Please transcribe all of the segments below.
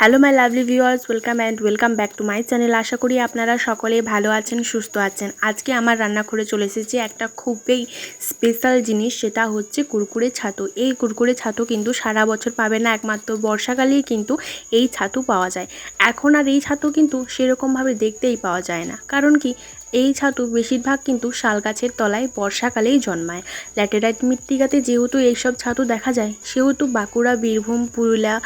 Hello my lovely viewers welcome and welcome back to my channel আশা করি আপনারা সকলে ভালো আছেন, সুস্থ আছেন। আজকে আমার রান্না করে চলে এসেছি একটা খুবই স্পেশাল জিনিস, সেটা হচ্ছে কুরকুরে ছাতু। এই কুরকুরে ছাতু কিন্তু সারা বছর পাবে না, একমাত্র বর্ষাকালেই কিন্তু এই ছাতু পাওয়া যায়। এখন আর এই ছাতু কিন্তু সেরকমভাবে দেখতেই পাওয়া যায় না। কারণ কি? এই ছাতু বেশিরভাগ কিন্তু শাল গাছের তলায় বর্ষাকালেই জন্মায়। ল্যাটেরাইট মৃত্তিকাতে যেহেতু এইসব ছাতু দেখা যায়, সেহেতু বাঁকুড়া, বীরভূম, পুরুলিয়া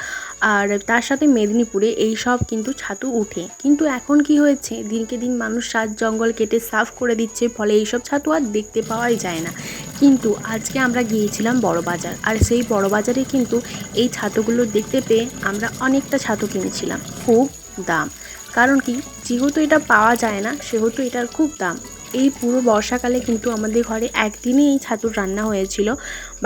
আর তার সাথে মেদিনীপুরে এই সব কিন্তু ছাতু উঠে। কিন্তু এখন কি হয়েছে? দিনকে দিন মানুষ সাত জঙ্গল কেটে সাফ করে দিচ্ছে, ফলে এইসব ছাতু আর দেখতে পাওয়াই যায় না। কিন্তু আজকে আমরা গিয়েছিলাম বড় বাজার আর সেই বড় বাজারে কিন্তু এই ছাতুগুলো দেখতে পেয়ে আমরা অনেকটা ছাতু কিনেছিলাম। খুব দাম। কারণ কি যেহেতু এটা পাওয়া যায় না সেহেতু এটার খুব দাম। এই পুরো বর্ষাকালে কিন্তু আমাদের ঘরে একদিনই এই ছাতুর রান্না হয়েছিল,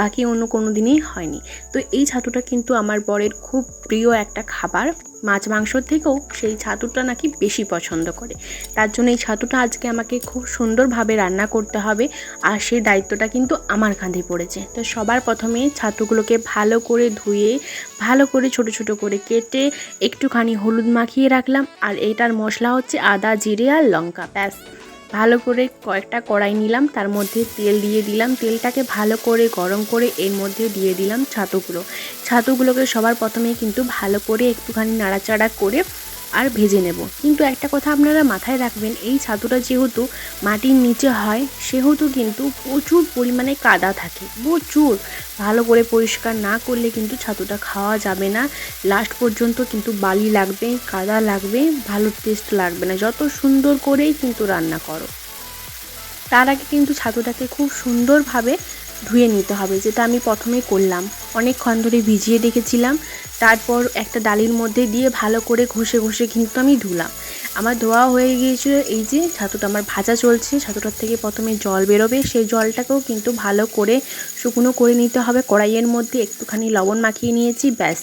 বাকি অন্য কোনো দিনই হয়নি। তো এই ছাতুটা কিন্তু আমার বরের খুব প্রিয় একটা খাবার। মাছ মাংসর থেকেও সেই ছাতুটা নাকি বেশি পছন্দ করে। তার জন্য এই ছাতুটা আজকে আমাকে খুব সুন্দরভাবে রান্না করতে হবে আর সেই দায়িত্বটা কিন্তু আমার কাঁধে পড়েছে। তো সবার প্রথমে ছাতুগুলোকে ভালো করে ধুয়ে, ভালো করে ছোট ছোট করে কেটে একটুখানি হলুদ মাখিয়ে রাখলাম আর এটার মশলা হচ্ছে আদা, জিরে আর লঙ্কা, ব্যাস। ভালো করে কয়েকটা কড়াই নিলাম, তার মধ্যে তেল দিয়ে দিলাম। তেলটাকে ভালো করে গরম করে এর মধ্যে দিয়ে দিলাম ছাতুগুলো। ছাতুগুলোকে সবার প্রথমে কিন্তু ভালো করে একটুখানি নাড়াচাড়া করে আর ভেজে নেব। কিন্তু একটা কথা আপনারা মাথায় রাখবেন, এই ছাতুটা যেহেতু মাটির নিচে হয়, সেহেতু কিন্তু প্রচুর পরিমাণে কাদা থাকে, প্রচুর। ভালো করে পরিষ্কার না করলে কিন্তু ছাতুটা খাওয়া যাবে না। লাস্ট পর্যন্ত কিন্তু বালি লাগবে, কাদা লাগবে, ভালো টেস্ট লাগবে না। যত সুন্দর করেই কিন্তু রান্না করো। তার আগে কিন্তু ছাতুটাকে খুব সুন্দরভাবে ধুয়ে নিতে হবে, যেটা আমি প্রথমে করলাম। অনেকক্ষণ ধরে ভিজিয়ে রেখেছিলাম। তারপর একটা ডালির মধ্যে দিয়ে ভালো করে ঘষে ঘষে কিন্তু আমি ধুলাম। আমার ধোয়া হয়ে গিয়েছিল এই যে ছাতুটা, আমার ভাজা চলছে, ছাতুটার থেকে প্রথমে জল বেরোবে। সেই জলটাকেও কিন্তু ভালো করে শুকনো করে নিতে হবে। কড়াইয়ের মধ্যে একটুখানি লবণ মাখিয়ে নিয়েছি, ব্যাস।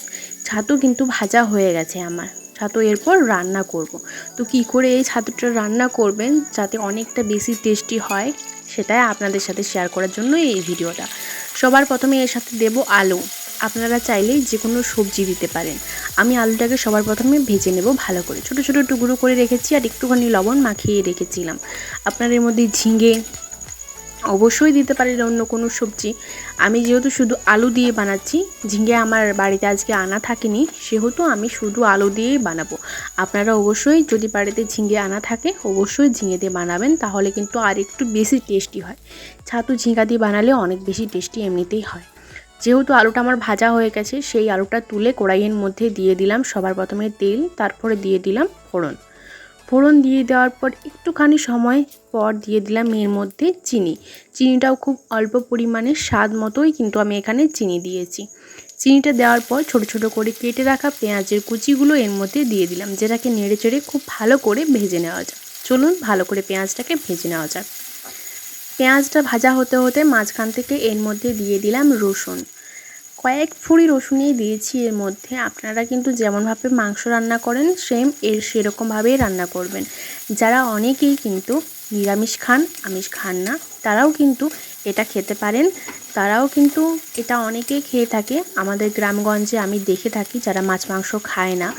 ছাতু কিন্তু ভাজা হয়ে গেছে আমার। ছাতু এরপর রান্না করব। তো কি করে এই ছাতুটা রান্না করবেন? যাতে অনেকটা বেশি টেস্টি হয়। সেটাই আপনাদের সাথে শেয়ার করার জন্য এই ভিডিওটা। সবার প্রথমে এর সাথে দেব আলু। আপনারা চাইলেই যে কোনো সবজি দিতে পারেন। আমি আলুটাকে সবার প্রথমে ভেজে নেব ভালো করে। ছোট ছোট টুকরো করে রেখেছি আর একটুখানি লবণ মাখিয়ে রেখেছিলাম। আপনার এর মধ্যে ঝিঙে অবশ্যই দিতে পারেন অন্য কোনো সবজি। আমি যেহেতু শুধু আলু দিয়ে বানাচ্ছি, ঝিঙে আমার বাড়িতে আজকে আনা থাকেনি, সেহেতু আমি শুধু আলু দিয়েই বানাবো। আপনারা অবশ্যই যদি বাড়িতে ঝিঙে আনা থাকে, অবশ্যই ঝিঙে দিয়ে বানাবেন, তাহলে কিন্তু আর একটু বেশি টেস্টি হয়। ছাতু ঝিঙ্গা দিয়ে বানালে অনেক বেশি টেস্টি এমনিতেই হয়। যেহেতু আলুটা আমার ভাজা হয়ে গেছে, সেই আলুটা তুলে কড়াইয়ের মধ্যে দিয়ে দিলাম সবার প্রথমে তেল, তারপরে দিয়ে দিলাম ফোড়ন। ফোড়ন দিয়ে দেওয়ার পর একটুখানি সময় পর দিয়ে দিলাম এর মধ্যে চিনি। চিনিটাও খুব অল্প পরিমাণে, স্বাদ মতোই কিন্তু আমি এখানে চিনি দিয়েছি। চিনিটা দেওয়ার পর ছোট ছোট করে কেটে রাখা পেঁয়াজের কুচিগুলো এর মধ্যে দিয়ে দিলাম, যেটাকে নেড়ে চেড়ে খুব ভালো করে ভেজে নেওয়া যাক। চলুন ভালো করে পেঁয়াজটাকে ভেজে নেওয়া যাক। পেঁয়াজটা ভাজা হতে হতে মাঝখান থেকে এর মধ্যে দিয়ে দিলাম রসুন। কয়েক ফুড়ি রসুনই দিয়েছি এর মধ্যে। আপনারা কিন্তু যেমনভাবে মাংস রান্না করেন সেম এর সেরকমভাবেই রান্না করবেন। যারা অনেকেই কিন্তু নিরামিষ খান, আমিষ খান না, তারাও কিন্তু এটা খেতে পারেন। তারাও কিন্তু এটা অনেকেই খেয়ে থাকে। আমাদের গ্রামগঞ্জে আমি দেখে থাকি যারা মাছ, মাংস খায় না,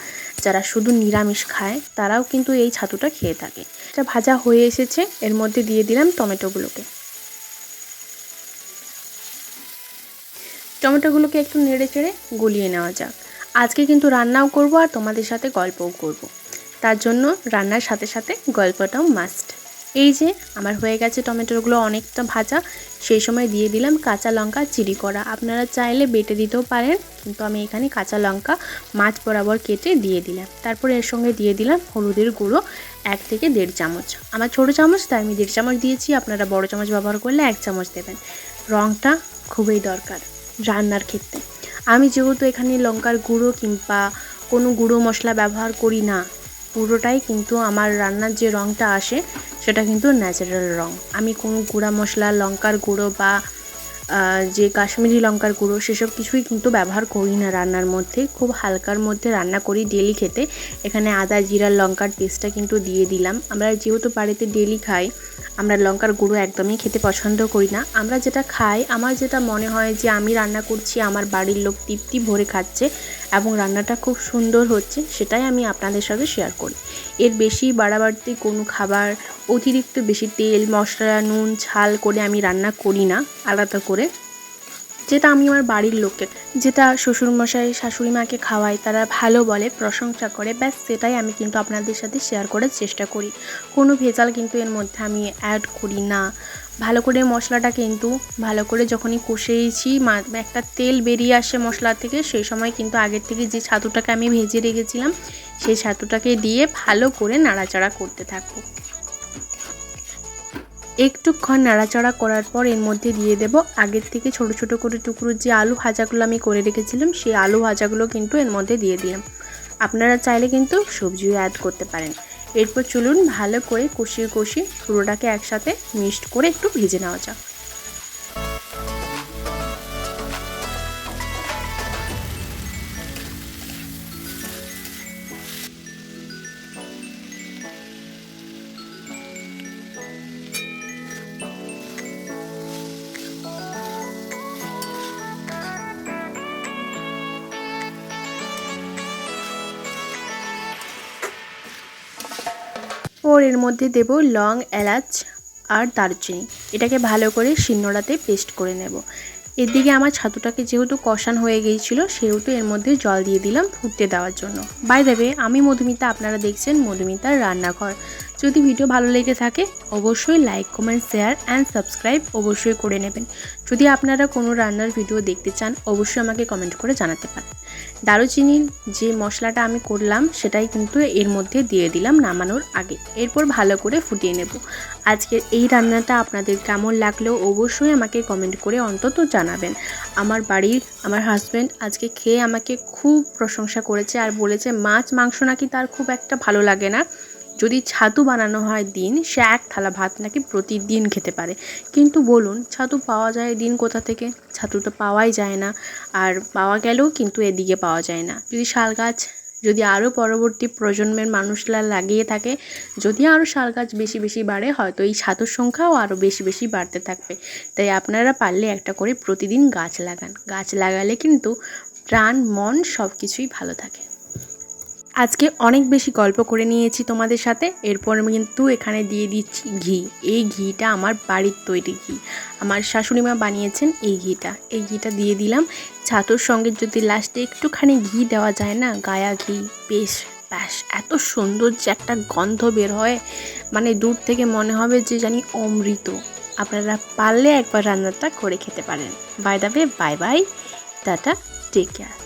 যারা শুধু নিরামিষ খায়, তারাও কিন্তু এই ছাতুটা খেয়ে থাকে। এটা ভাজা হয়ে এসেছে। এর মধ্যে দিয়ে দিলাম টমেটোগুলোকে। টমেটোগুলোকে একটু নেড়ে চেড়ে গলিয়ে নেওয়া যাক। আজকে কিন্তু রান্নাও করব আর তোমাদের সাথে গল্পও করব। তার জন্য রান্নার সাথে সাথে গল্পটাও মাস্ট এই যে আমার হয়ে গেছে টমেটোগুলো অনেকটা ভাজা, সেই সময় দিয়ে দিলাম কাঁচা লঙ্কা চিরি করা আপনারা চাইলে বেটে দিতেও পারেন, কিন্তু আমি এখানে কাঁচা লঙ্কা মাছ বরাবর কেটে দিয়ে দিলাম। তারপর এর সঙ্গে দিয়ে দিলাম হলুদের গুঁড়ো, এক থেকে দেড় চামচ। আমার ছোটো চামচ, তাই আমি দেড় চামচ দিয়েছি, আপনারা বড় চামচ ব্যবহার করলে এক চামচ দেবেন। রঙটা খুবই দরকার রান্নার ক্ষেত্রে। আমি যেহেতু এখানে লঙ্কার গুঁড়ো কিংবা কোনো গুঁড়ো মশলা ব্যবহার করি না পুরোটাই কিন্তু আমার রান্নার যে রঙটা আসে, সেটা কিন্তু ন্যাচারাল রঙ আমি কোনো গুঁড়া মশলা, লঙ্কার গুঁড়ো বা যে কাশ্মীরি লঙ্কার গুঁড়ো, সেসব কিছুই কিন্তু ব্যবহার করি না রান্নার মধ্যে। খুব হালকার মধ্যে রান্না করি ডেলি খেতে। এখানে আদা, জিরার লঙ্কার পেস্টটা কিন্তু দিয়ে দিলাম। আমরা যেহেতু বাড়িতে ডেলি খাই, আমরা লঙ্কার গুঁড়ো একদমই খেতে পছন্দ করি না। আমরা যেটা খাই, আমার যেটা মনে হয় যে আমি রান্না করছি, আমার বাড়ির লোক তৃপ্তি ভরে খাচ্ছে। এবং রান্নাটা খুব সুন্দর হচ্ছে, সেটাই আমি আপনাদের সাথে শেয়ার করি। এর বেশি বাড়াবাড়তি কোনো খাবার, অতিরিক্ত বেশি তেল, মশলা, নুন, ঝাল করে আমি রান্না করি না, আলাদা করে। যেটা আমি আমার বাড়ির লোককে, যেটা শ্বশুরমশাই শাশুড়ি মাকে খাওয়াই তারা ভালো বলে, প্রশংসা করে, ব্যাস সেটাই আমি কিন্তু আপনাদের সাথে শেয়ার করার চেষ্টা করি। কোনো ভেজাল কিন্তু এর মধ্যে আমি অ্যাড করি না। ভালো করে মশলাটা কিন্তু ভালো করে যখনই কষেছি একটা তেল বেরিয়ে আসে মশলা থেকে, সেই সময় কিন্তু আগের থেকে যে ছাতুটাকে আমি ভেজে রেখেছিলাম, সেই ছাতুটাকে দিয়ে ভালো করে নাড়াচাড়া করতে থাকব। একটুক্ষণ নাড়াচাড়া করার পর এর মধ্যে দিয়ে দেব আগের থেকে ছোট ছোট করে টুকরো যে আলু ভাজাগুলো আমি করে রেখেছিলাম, সেই আলু ভাজাগুলো কিন্তু এর মধ্যে দিয়ে দিলাম। আপনারা চাইলে কিন্তু সবজিও অ্যাড করতে পারেন। এরপর চলুন ভালো করে কষিয়ে কষিয়ে পুরোটাকে একসাথে মিক্সড করে একটু ভেজে নেওয়া যাক। ওর এর মধ্যে দেব লং, এলাচ আর দারচিনি। এটাকে ভালো করে শিলনোড়াতে পেস্ট করে নেব। এদিকে আমার ছাতুটাকে যেহেতু কষান হয়ে গিয়েছিল, সেহেতু এর মধ্যে জল দিয়ে দিলাম ফুটতে দেওয়ার জন্য। বাই দেবে আমি মধুমিতা, আপনারা দেখছেন মধুমিতার রান্নাঘর। যদি ভিডিও ভালো লেগে থাকে, অবশ্যই like comment share and subscribe অবশ্যই করে নেবেন। যদি আপনারা কোনো রান্নার ভিডিও দেখতে চান, অবশ্যই আমাকে কমেন্ট করে জানাতে পারেন। দারুচিনির যে মশলাটা আমি করলাম, সেটাই কিন্তু এর মধ্যে দিয়ে দিলাম নামানোর আগে। এরপর ভালো করে ফুটিয়ে নেব। আজকের এই রান্নাটা আপনাদের কেমন লাগলেও অবশ্যই আমাকে কমেন্ট করে অন্তত জানাবেন। আমার বাড়ির, আমার হাজব্যান্ড আজকে খেয়ে আমাকে খুব প্রশংসা করেছে আর বলেছে, মাছ, মাংস নাকি তার খুব একটা ভালো লাগে না। যদি ছাতু বানানো হয় দিন, সে এক থালা ভাত নাকি প্রতিদিন খেতে পারে। কিন্তু বলুন, ছাতু পাওয়া যায় দিন কোথা থেকে? ছাতু তো পাওয়াই যায় না, আর পাওয়া গেলেও কিন্তু এদিকে পাওয়া যায় না। যদি শাল গাছ, যদি আরও পরবর্তী প্রজন্মের মানুষরা লাগিয়ে থাকে, যদি আরও শাল গাছ বেশি বেশি বাড়ে, হয়তো এই ছাতুর সংখ্যাও আরও বেশি বেশি বাড়তে থাকবে। তাই আপনারা পারলে একটা করে প্রতিদিন গাছ লাগান। গাছ লাগালে কিন্তু প্রাণ, মন সব কিছুই ভালো থাকে। আজকে অনেক বেশি গল্প করে নিয়েছি তোমাদের সাথে। এরপর আমি কিন্তু এখানে দিয়ে দিচ্ছি ঘি। এই ঘিটা আমার বাড়ির তৈরি ঘি। আমার শাশুড়ি মা বানিয়েছেন এই ঘিটা। এই ঘিটা দিয়ে দিলাম। ছাতুর সঙ্গে যদি লাস্টে একটুখানি ঘি দেওয়া যায় না, গায়া ঘি বেশ ব্যাস এত সুন্দর যে একটা গন্ধ বের হয়। মানে দূর থেকে মনে হবে যে জানি অমৃত। আপনারা পারলে একবার রান্নাটা করে খেতে পারেন। Bye দাবে bye bye tata take care